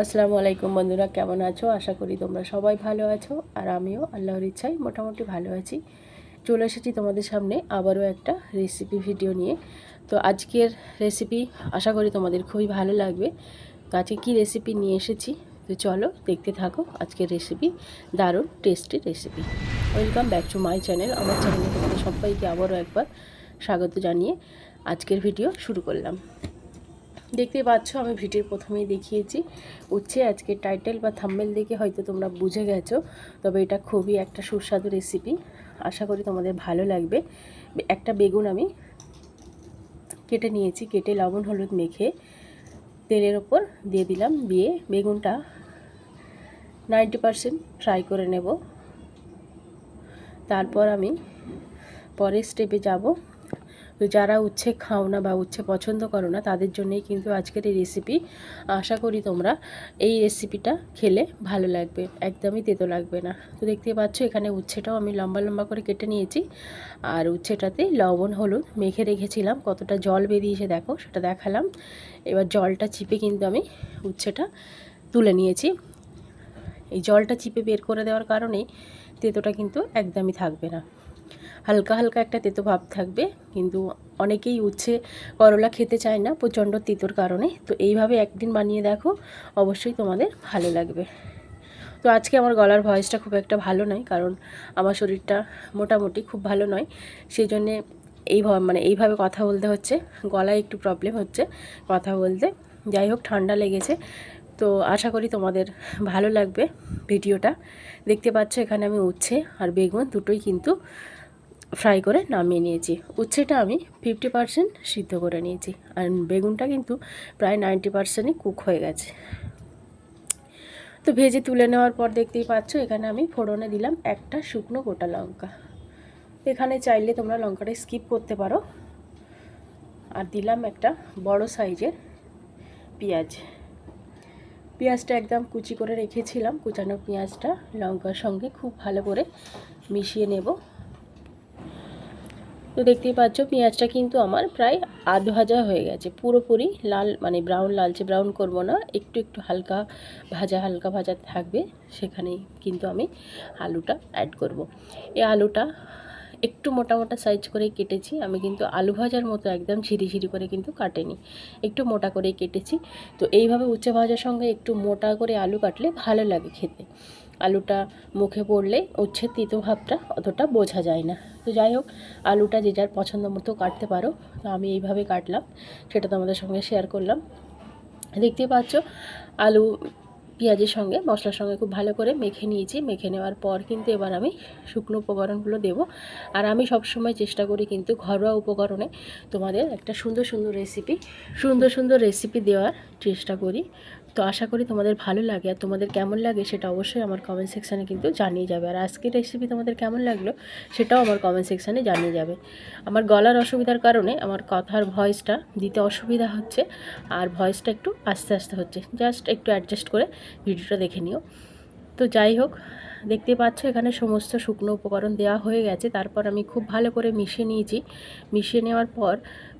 আসসালামু আলাইকুম বন্ধুরা, কেমন আছো? আশা করি তোমরা সবাই ভালো আছো, আর আমিও আল্লাহর ইচ্ছায় মোটামুটি ভালো আছি। চলে এসেছি তোমাদের সামনে আবারও একটা রেসিপি ভিডিও নিয়ে। তো আজকের রেসিপি আশা করি তোমাদের খুবই ভালো লাগবে। তো আজকে কী রেসিপি নিয়ে এসেছি? তো চলো দেখতে থাকো আজকের রেসিপি দারুণ tasty recipe welcome back to my channel আমার চ্যানেলে তোমাদের সবাইকে আবারও একবার স্বাগত জানিয়ে আজকের ভিডিও শুরু করলাম। দেখতেই পাচ্ছ, আমি ভিডিওর প্রথমেই দেখিয়েছি। উচ্ছে আজকে টাইটেল বা থাম্বেল দেখে হয়তো তোমরা বুঝে গেছো, তবে এটা খুবই একটা সুস্বাদু রেসিপি আশা করি তোমাদের ভালো লাগবে। একটা বেগুন আমি কেটে নিয়েছি, কেটে লবণ, হলুদ মেখে তেলের ওপর দিয়ে দিলাম, দিয়ে বেগুনটা নাইনটি পারসেন্ট ফ্রাই করে নেব। তারপর আমি পরের স্টেপে যাব। তো যারা উচ্ছে খাও না বা উচ্ছে পছন্দ করো না, তাদের জন্যই কিন্তু আজকের এই রেসিপি আশা করি তোমরা এই রেসিপিটা খেলে ভালো লাগবে, একদমই তেতো লাগবে না। তো দেখতে পাচ্ছ, এখানে উচ্ছেটাও আমি লম্বা লম্বা করে কেটে নিয়েছি। আর উচ্ছেটাতে লবণ, হলুদ মেখে রেখেছিলাম, কতটা জল বেরিয়েছে দেখো, সেটা দেখালাম। এবার জলটা চিপে কিন্তু আমি উচ্ছেটা তুলে নিয়েছি। এই জলটা চিপে বের করে দেওয়ার কারণেই তেতোটা কিন্তু একদমই থাকবে না। হালকা হালকা একটা তেতো ভাব থাকবে, কিন্তু অনেকেই উচ্ছে করলা খেতে চায় না প্রচণ্ড তিতোর কারণে। তো এইভাবে একদিন বানিয়ে দেখো, অবশ্যই তোমাদের ভালো লাগবে। তো আজকে আমার গলার ভয়েসটা খুব একটা ভালো নয়, কারণ আমার শরীরটা মোটামুটি খুব ভালো নয়। সেই জন্যে এই মানে এইভাবে কথা বলতে হচ্ছে, গলায় একটু প্রবলেম হচ্ছে কথা বলতে। যাই হোক, ঠান্ডা লেগেছে। তো আশা করি তোমাদের ভালো লাগবে ভিডিওটা। দেখতে পাচ্ছ এখানে আমি উচ্ছে আর বেগুন দুটোই কিন্তু ফ্রাই করে নামিয়ে নিয়েছি। উচ্ছেটা আমি ফিফটি পারসেন্ট সিদ্ধ করে নিয়েছি। আর বেগুনটা কিন্তু প্রায় নাইনটি পারসেন্টই কুক হয়ে গেছে। তো ভেজে তুলে নেওয়ার পর দেখতেই পাচ্ছ, এখানে আমি ফোড়নে দিলাম একটা শুকনো গোটা লঙ্কা। এখানে চাইলে তোমরা লঙ্কাটা স্কিপ করতে পারো। আর দিলাম একটা বড় সাইজের পেঁয়াজ। পেঁয়াজটা একদম কুচি করে রেখেছিলাম, কুচানো পেঁয়াজটা লঙ্কার সঙ্গে খুব ভালো করে মিশিয়ে নেব। তো দেখতেই পাচ্ছ, পেঁয়াজটা কিন্তু আমার প্রায় আধ ভাজা হয়ে গেছে। পুরোপুরি লাল মানে ব্রাউন লালচে ব্রাউন করব না, একটু একটু হালকা ভাজা হালকা ভাজা থাকবে, সেখানেই কিন্তু আমি আলুটা অ্যাড করব। এই আলুটা একটু মোটা মোটা সাইজ করে কেটেছি, আমি কিন্তু আলু ভাজার মতো একদম ঝিরি ঝিরি করে কিন্তু কাটেনি। একটু মোটা করে কেটেছি। তো এইভাবে উচ্চে ভাজার সঙ্গে একটু মোটা করে আলু কাটলে ভালো লাগে খেতে। আলুটা মুখে পড়লে উচ্ছে তিতো ভাবটা অতটা বোঝা যায় না। তো যাই হোক, আলুটা যে যার পছন্দ মতো কাটতে পারো, তো আমি এইভাবে কাটলাম, সেটা তোমাদের সঙ্গে শেয়ার করলাম। দেখতে পাচ্ছ, আলু, পেঁয়াজের সঙ্গে, মশলার সঙ্গে খুব ভালো করে মেখে নিয়েছি। মেখে নেওয়ার পর কিন্তু এবার আমি শুকনো উপকরণগুলো দেব। আর আমি সবসময় চেষ্টা করি কিন্তু ঘরোয়া উপকরণে তোমাদের একটা সুন্দর সুন্দর রেসিপি সুন্দর সুন্দর রেসিপি দেওয়ার চেষ্টা করি। তো আশা করি তোমাদের ভালো লাগে আর তোমাদের কেমন লাগে সেটা অবশ্যই আমার কমেন্ট সেকশানে কিন্তু জানিয়ে যাবে। আর আজকের রেসিপি তোমাদের কেমন লাগল সেটাও আমার কমেন্ট সেকশানে জানিয়ে যাবে। আমার গলার অসুবিধার কারণে আমার কথার ভয়েসটা দিতে অসুবিধা হচ্ছে আর ভয়েসটা একটু আস্তে আস্তে হচ্ছে। জাস্ট একটু অ্যাডজাস্ট করে ভিডিওটা দেখে নিও। তো যাই হোক দেখতে পাচ্ছ, এখানে সমস্ত শুকনো উপকরণ দেওয়া হয়ে গেছে। তারপর আমি খুব ভালো করে মিশিয়ে নিয়েছি। মিশিয়ে নেওয়ার পর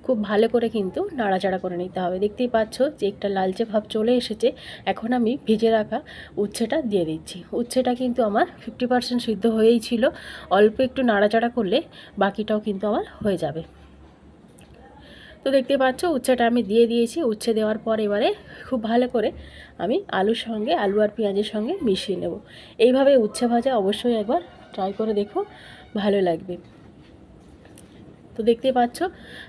খুব ভালো করে কিন্তু নাড়াচাড়া করে নিতে হবে। দেখতেই পাচ্ছ যে একটা লালচে ভাব চলে এসেছে। এখন আমি ভিজে রাখা উচ্ছেটা দিয়ে দিচ্ছি। উচ্ছেটা কিন্তু আমার ফিফটি পার্সেন্ট সিদ্ধ হয়েই ছিল। অল্প একটু নাড়াচাড়া করলে বাকিটাও কিন্তু আমার হয়ে যাবে। তো দেখতে পাচ্ছ, উচ্ছেটা আমি দিয়ে দিয়েছি। উচ্ছে দেওয়ার পর এবারে খুব ভালো করে আমি আলুর সঙ্গে, আলু আর পেঁয়াজের সঙ্গে মিশিয়ে নেব। এইভাবে উচ্ছে ভাজা অবশ্যই একবার ট্রাই করে দেখো, ভালো লাগবে। তো দেখতে পাচ্ছ,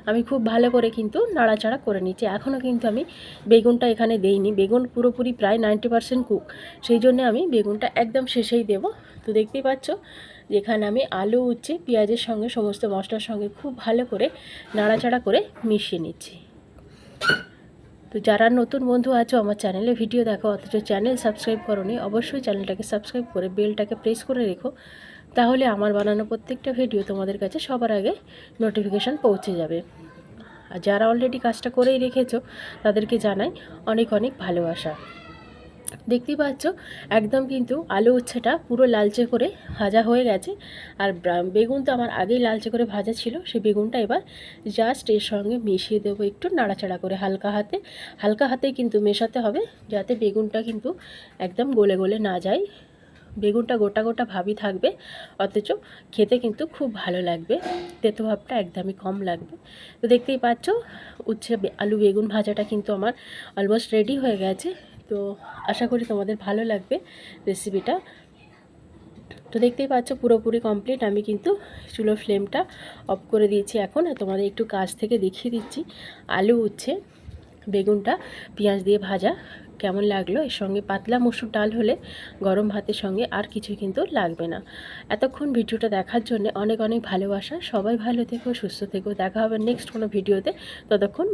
আমি খুব ভালো করে কিন্তু নাড়াচাড়া করে নিচ্ছি এখনও কিন্তু আমি বেগুনটা এখানে দেইনি। বেগুন পুরোপুরি প্রায় নাইনটি পারসেন্ট কুক সেই জন্য আমি বেগুনটা একদম শেষেই দেব। তো দেখতেই পাচ্ছ, যেখানে আমি আলু, উচ্ছে, পেঁয়াজের সঙ্গে, সমস্ত মশলার সঙ্গে খুব ভালো করে নাড়াচাড়া করে মিশিয়ে নিচ্ছি। তো যারা নতুন বন্ধু আছো আমার চ্যানেলে ভিডিও দেখো, অথচ চ্যানেল সাবস্ক্রাইব করনি, অবশ্যই চ্যানেলটাকে সাবস্ক্রাইব করে, বেলটাকে প্রেস করে রেখো। তাহলে আমার বানানো প্রত্যেকটা ভিডিও তোমাদের কাছে সবার আগে নোটিফিকেশান পৌঁছে যাবে। আর যারা অলরেডি কাজটা করেই রেখেছো, তাদেরকে জানাই অনেক অনেক ভালোবাসা। দেখতেই পাচ্ছ, একদম কিন্তু আলু উচ্ছেটা পুরো লালচে করে ভাজা হয়ে গেছে। আর বেগুন তো আমার আগেই লালচে করে ভাজা ছিল সেই বেগুনটা এবার জাস্ট এর সঙ্গে মিশিয়ে দেবো একটু নাড়াচাড়া করে হালকা হাতে। হালকা হাতেই কিন্তু মেশাতে হবে, যাতে বেগুনটা কিন্তু একদম গলে গলে না যায়। বেগুনটা গোটা গোটা ভাবই থাকবে, অথচ খেতে কিন্তু খুব ভালো লাগবে। তেতো ভাবটা একদমই কম লাগবে। তো দেখতেই পাচ্ছ, উচ্ছে আলু বেগুন ভাজাটা কিন্তু আমার অলমোস্ট রেডি হয়ে গেছে। তো আশা করি তোমাদের ভালো লাগবে রেসিপিটা তো দেখতেই পাচ্ছ, পুরোপুরি কমপ্লিট আমি কিন্তু চুলো ফ্লেমটা অফ করে দিয়েছি এখন। তোমাদের একটু কাছ থেকে দেখিয়ে দিচ্ছি। আলু, উচ্ছে, বেগুনটা পেঁয়াজ দিয়ে ভাজা। কেমন লাগল? এর সঙ্গে পাতলা মসুর ডাল হলে গরম ভাতের সঙ্গে আর কিছু কিন্তু লাগবে না। এতক্ষণ ভিডিওটা দেখার জন্য অনেক অনেক ভালোবাসা। সবাই ভালো থেকো, সুস্থ থেকো। দেখা হবে নেক্সট কোনো ভিডিওতে। ততক্ষণ